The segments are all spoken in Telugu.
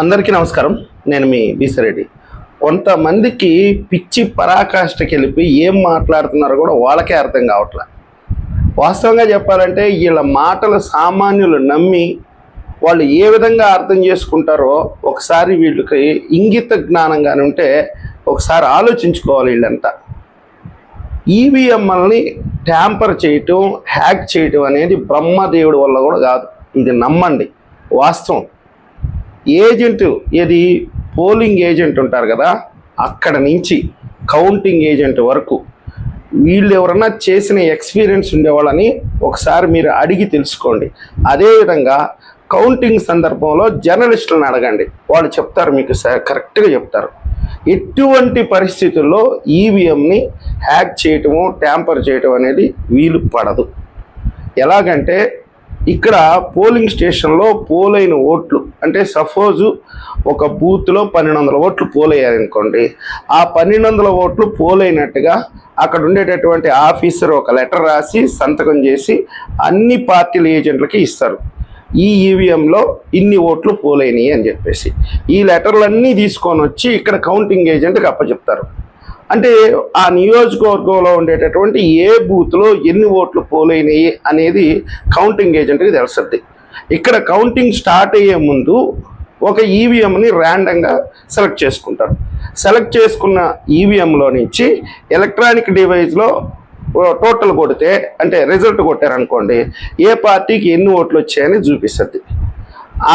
అందరికీ నమస్కారం. నేను మీ బీసరెడ్డి. కొంతమందికి పిచ్చి పరాకాష్ఠకి వెళ్ళిపోయి ఏం మాట్లాడుతున్నారో కూడా వాళ్ళకే అర్థం కావట్లే. వాస్తవంగా చెప్పాలంటే వీళ్ళ మాటలు సామాన్యులు నమ్మి వాళ్ళు ఏ విధంగా అర్థం చేసుకుంటారో ఒకసారి వీళ్ళకి ఇంగిత జ్ఞానంగానే ఉంటే ఒకసారి ఆలోచించుకోవాలి వీళ్ళంతా. ఈవీఎంఎల్ని ట్యాంపర్ చేయటం హ్యాక్ చేయటం అనేది బ్రహ్మదేవుడి వల్ల కూడా కాదు. ఇది నమ్మండి. వాస్తవం. ఏజెంట్ ఏది పోలింగ్ ఏజెంట్ ఉంటారు కదా అక్కడ నుంచి కౌంటింగ్ ఏజెంట్ వరకు వీళ్ళు ఎవరన్నా చేసిన ఎక్స్పీరియన్స్ ఉండేవాళ్ళని ఒకసారి మీరు అడిగి తెలుసుకోండి. అదేవిధంగా కౌంటింగ్ సందర్భంలో జర్నలిస్టులను అడగండి. వాళ్ళు చెప్తారు మీకు స- కరెక్ట్గా చెప్తారు. ఎటువంటి పరిస్థితుల్లో ఈవీఎంని హ్యాక్ చేయటము ట్యాంపర్ చేయటం అనేది వీలు పడదు. ఎలాగంటే ఇక్కడ పోలింగ్ స్టేషన్లో పోలైన ఓట్లు అంటే సపోజు ఒక బూత్లో పన్నెండు వందల ఓట్లు పోలయ్యారనుకోండి ఆ పన్నెండు వందల ఓట్లు పోలైనట్టుగా అక్కడ ఉండేటటువంటి ఆఫీసర్ ఒక లెటర్ రాసి సంతకం చేసి అన్ని పార్టీల ఏజెంట్లకి ఇస్తారు. ఈ ఈవీఎంలో ఇన్ని ఓట్లు పోలైనవి అని చెప్పేసి. ఈ లెటర్లన్నీ తీసుకొని వచ్చి ఇక్కడ కౌంటింగ్ ఏజెంట్కి అప్పచెప్తారు. అంటే ఆ నియోజకవర్గంలో ఉండేటటువంటి ఏ బూత్లో ఎన్ని ఓట్లు పోలైనవి అనేది కౌంటింగ్ ఏజెంట్కి తెలుస్తుంది. ఇక్కడ కౌంటింగ్ స్టార్ట్ అయ్యే ముందు ఒక ఈవీఎంని ర్యాండంగా సెలెక్ట్ చేసుకుంటారు. సెలెక్ట్ చేసుకున్న ఈవీఎంలో నుంచి ఎలక్ట్రానిక్ డివైస్లో టోటల్ కొడితే అంటే రిజల్ట్ కొట్టారనుకోండి ఏ పార్టీకి ఎన్ని ఓట్లు వచ్చాయని చూపిస్తుంది.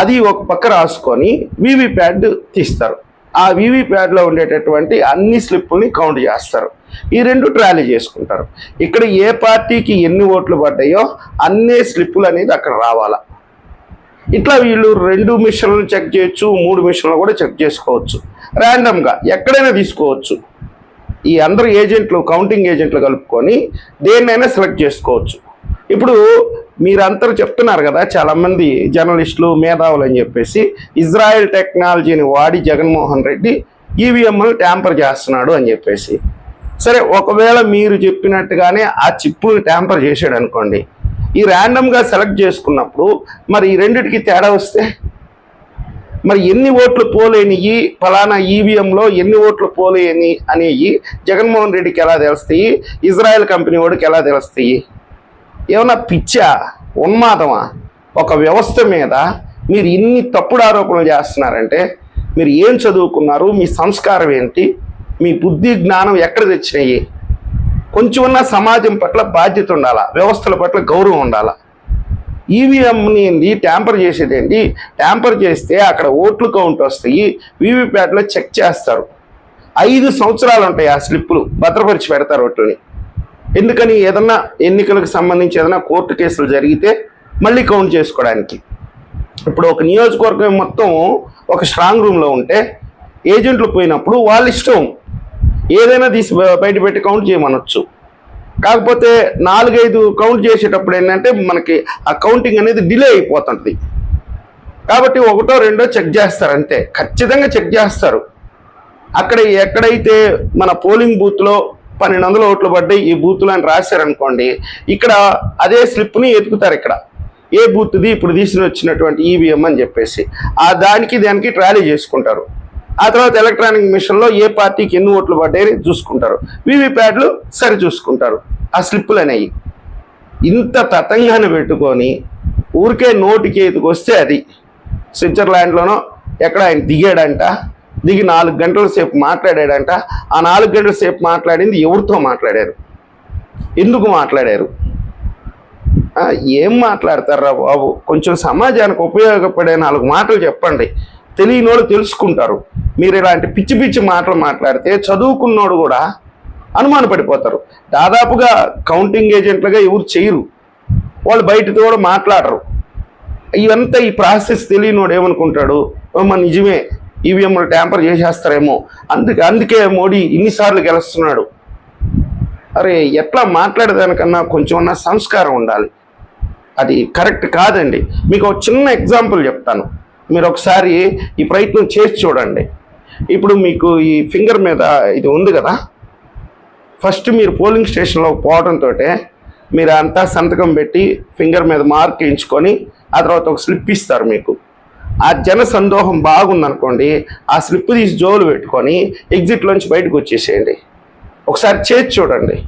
అది ఒక పక్క రాసుకొని వీవీప్యాడ్ తీస్తారు. ఆ వీవీప్యాడ్లో ఉండేటటువంటి అన్ని స్లిప్పుల్ని కౌంట్ చేస్తారు. ఈ రెండు ట్రాలీ చేసుకుంటారు. ఇక్కడ ఏ పార్టీకి ఎన్ని ఓట్లు పడ్డాయో అన్ని స్లిప్పులు అనేది అక్కడ రావాలా. ఇట్లా వీళ్ళు రెండు మిషన్లను చెక్ చేయొచ్చు మూడు మిషన్లు కూడా చెక్ చేసుకోవచ్చు. ర్యాండమ్గా ఎక్కడైనా తీసుకోవచ్చు. ఈ అందరు ఏజెంట్లు కౌంటింగ్ ఏజెంట్లు కలుపుకొని దేన్నైనా సెలెక్ట్ చేసుకోవచ్చు. ఇప్పుడు మీరందరూ చెప్తున్నారు కదా చాలామంది జర్నలిస్టులు మేధావులు అని చెప్పేసి ఇజ్రాయెల్ టెక్నాలజీని వాడి జగన్మోహన్ రెడ్డి ఈవీఎంలు ట్యాంపర్ చేస్తున్నాడు అని చెప్పేసి. సరే ఒకవేళ మీరు చెప్పినట్టుగానే ఆ చిప్పుని ట్యాంపర్ చేశాడు అనుకోండి. ఈ ర్యాండమ్గా సెలెక్ట్ చేసుకున్నప్పుడు మరి ఈ రెండిటికి తేడా వస్తే? మరి ఎన్ని ఓట్లు పోలేనివి ఫలానా ఈవీఎంలో ఎన్ని ఓట్లు పోలేని అనేవి జగన్మోహన్ రెడ్డికి ఎలా తెలుస్తాయి? ఇజ్రాయెల్ కంపెనీ వాడికి ఎలా తెలుస్తాయి? ఏమన్నా పిచ్చా? ఉన్మాదమా? ఒక వ్యవస్థ మీద మీరు ఇన్ని తప్పుడు ఆరోపణలు చేస్తున్నారంటే మీరు ఏం చదువుకున్నారు? మీ సంస్కారం ఏంటి? మీ బుద్ధి జ్ఞానం ఎక్కడ తెచ్చినాయి? కొంచెమన్నా సమాజం పట్ల బాధ్యత ఉండాలా? వ్యవస్థల పట్ల గౌరవం ఉండాలా? ఈవీఎంని ఏంది ట్యాంపర్ చేసేది ఏంటి ట్యాంపర్ చేస్తే అక్కడ ఓట్లు కౌంట్ వస్తాయి. వీవీప్యాట్లో చెక్ చేస్తారు. ఐదు సంవత్సరాలు ఉంటాయి ఆ స్లిప్పులు భద్రపరిచి పెడతారు ఓట్లని. ఎందుకని ఏదన్నా ఎన్నికలకు సంబంధించి ఏదైనా కోర్టు కేసులు జరిగితే మళ్ళీ కౌంట్ చేసుకోవడానికి. ఇప్పుడు ఒక నియోజకవర్గం మొత్తం ఒక స్ట్రాంగ్ రూమ్లో ఉంటే ఏజెంట్లు పోయినప్పుడు వాళ్ళ ఇష్టం. ఏదైనా తీసి బయట పెట్టి కౌంట్ చేయమనొచ్చు. కాకపోతే నాలుగైదు కౌంట్ చేసేటప్పుడు ఏంటంటే మనకి ఆ కౌంటింగ్ అనేది డిలే అయిపోతుంటుంది. కాబట్టి ఒకటో రెండో చెక్ చేస్తారు అంతే. ఖచ్చితంగా చెక్ చేస్తారు. అక్కడ ఎక్కడైతే మన పోలింగ్ బూత్లో పన్నెండు వందల ఓట్లు పడ్డాయి ఈ బూత్లో అని రాశారనుకోండి ఇక్కడ అదే స్లిప్ని ఎతుకుతారు ఇక్కడ. ఏ బూత్ది ఇప్పుడు తీసుకుని వచ్చినటువంటి ఈవీఎం అని చెప్పేసి. ఆ దానికి దానికి ట్రాలీ చేసుకుంటారు. ఆ తర్వాత ఎలక్ట్రానిక్ మిషన్లో ఏ పార్టీకి ఎన్ని ఓట్లు పడ్డాయని చూసుకుంటారు. వీవీప్యాడ్లు సరి చూసుకుంటారు. ఆ స్లిప్పులు అనేవి. ఇంత తతంగాన్ని పెట్టుకొని ఊరికే నోటికి ఎదుకొస్తే అది. స్విట్జర్లాండ్లోనో ఎక్కడ ఆయన దిగాడంట. దిగి నాలుగు గంటల సేపు మాట్లాడాడంట. ఆ నాలుగు గంటల సేపు మాట్లాడింది ఎవరితో మాట్లాడారు? ఎందుకు మాట్లాడారు? ఏం మాట్లాడతారా బాబు? కొంచెం సమాజానికి ఉపయోగపడే నాలుగు మాటలు చెప్పండి. తెలియనోడు తెలుసుకుంటారు. మీరు ఇలాంటి పిచ్చి పిచ్చి మాటలు మాట్లాడితే చదువుకున్నోడు కూడా అనుమాన పడిపోతారు దాదాపుగా కౌంటింగ్ ఏజెంట్లుగా ఎవరు చేయరు. వాళ్ళు బయటతో కూడా మాట్లాడరు. ఇవంతా ఈ ప్రాసెస్ తెలియనోడు ఏమనుకుంటాడు? "ఓ, మన నిజమే. ఈవీఎంలు ట్యాంపర్ చేసేస్తారేమో. అందుకే అందుకే మోడీ ఇన్నిసార్లు గెలుస్తున్నాడు. అరే ఎట్లా మాట్లాడేదానికన్నా కొంచెం అన్న సంస్కారం ఉండాలి. అది కరెక్ట్ కాదండి. మీకు ఒక చిన్న ఎగ్జాంపుల్ చెప్తాను. మీరు ఒకసారి ఈ ప్రయత్నం చేసి చూడండి. ఇప్పుడు మీకు ఈ ఫింగర్ మీద ఇది ఉంది కదా? ఫస్ట్ మీరు పోలింగ్ స్టేషన్లో పోవడంతో మీరు అంతా సంతకం పెట్టి ఫింగర్ మీద మార్క్ ఎంచుకొని ఆ తర్వాత ఒక స్లిప్ ఇస్తారు మీకు. ఆ జన సందోహం బాగుందనుకోండి ఆ స్లిప్ తీసి జోలు పెట్టుకొని ఎగ్జిట్లోంచి బయటకు వచ్చేసేయండి. ఒకసారి చేసి చూడండి.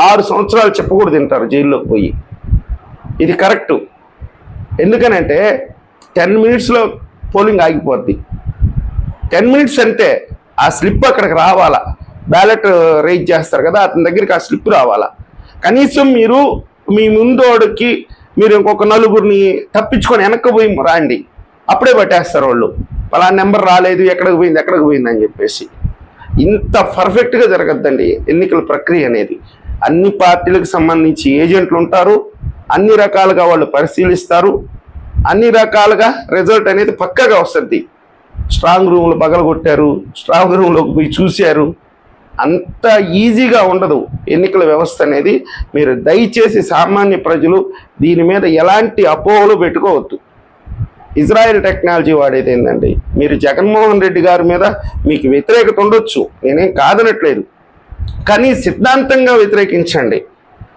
ఆరు సంవత్సరాలు చెప్పకూడదు తింటారు జైల్లోకి పోయి. ఇది కరెక్టు. ఎందుకనంటే టెన్ మినిట్స్లో పోలింగ్ ఆగిపోద్ది. టెన్ మినిట్స్ అంతే ఆ స్లిప్ అక్కడికి రావాలా. బ్యాలెట్ రైజ్ చేస్తారు కదా అతని దగ్గరికి ఆ స్లిప్ రావాలా. కనీసం మీరు మీ ముందోడికి మీరు ఇంకొక నలుగురిని తప్పించుకొని వెనక్కి పోయి రాండి. అప్పుడే పట్టేస్తారు వాళ్ళు. అలా నెంబర్ రాలేదు ఎక్కడికి పోయింది ఎక్కడికి పోయింది అని చెప్పేసి. ఇంత పర్ఫెక్ట్గా జరగద్దండి ఎన్నికల ప్రక్రియ అనేది. అన్ని పార్టీలకు సంబంధించి ఏజెంట్లు ఉంటారు అన్ని రకాలుగా వాళ్ళు పరిశీలిస్తారు అన్ని రకాలుగా రిజల్ట్ అనేది పక్కగా వస్తుంది. స్ట్రాంగ్ రూమ్లు పగలగొట్టారు స్ట్రాంగ్ రూమ్లోకి పోయి చూశారు. అంత ఈజీగా ఉండదు ఎన్నికల వ్యవస్థ అనేది. మీరు దయచేసి సామాన్య ప్రజలు దీని మీద ఎలాంటి అపోహలు పెట్టుకోవద్దు. ఇజ్రాయెల్ టెక్నాలజీ వాడేది ఏంటండి మీరు జగన్మోహన్ రెడ్డి గారి మీద మీకు వ్యతిరేకత ఉండొచ్చు. నేనేం కాదనట్లేదు. కానీ సిద్ధాంతంగా వ్యతిరేకించండి.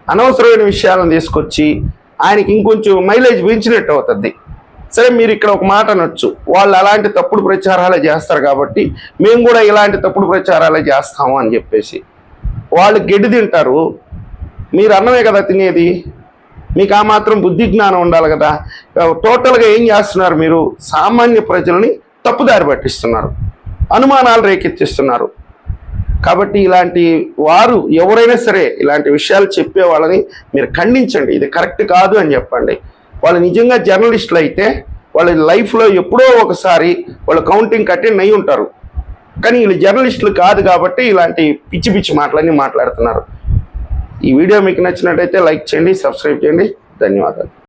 అనవసరమైన విషయాలను తీసుకొచ్చి ఆయనకి ఇంకొంచెం మైలేజ్ పెంచినట్టు అవుతుంది. సరే మీరు ఇక్కడ ఒక మాట అనొచ్చు. వాళ్ళు అలాంటి తప్పుడు ప్రచారాలే చేస్తారు కాబట్టి మేము కూడా ఇలాంటి తప్పుడు ప్రచారాలే చేస్తాము అని చెప్పేసి. వాళ్ళు గెడ్డి తింటారు. మీరు అన్నమే కదా తినేది. మీకు ఆ మాత్రం బుద్ధి జ్ఞానం ఉండాలి కదా. టోటల్గా ఏం చేస్తున్నారు మీరు? సామాన్య ప్రజలని తప్పుదారి పట్టిస్తున్నారు. అనుమానాలు రేకెత్తిస్తున్నారు. కాబట్టి ఇలాంటి వారు ఎవరైనా సరే ఇలాంటి విషయాలు చెప్పే వాళ్ళని మీరు ఖండించండి. ఇది కరెక్ట్ కాదు అని చెప్పండి. వాళ్ళు నిజంగా జర్నలిస్టులు అయితే వాళ్ళ లైఫ్లో ఎప్పుడో ఒకసారి వాళ్ళు కౌంటింగ్ అటెండ్ అయి ఉంటారు. కానీ వీళ్ళు జర్నలిస్టులు కాదు కాబట్టి ఇలాంటి పిచ్చి పిచ్చి మాటలన్నీ మాట్లాడుతున్నారు. ఈ వీడియో మీకు నచ్చినట్టయితే లైక్ చేయండి సబ్స్క్రైబ్ చేయండి. ధన్యవాదాలు.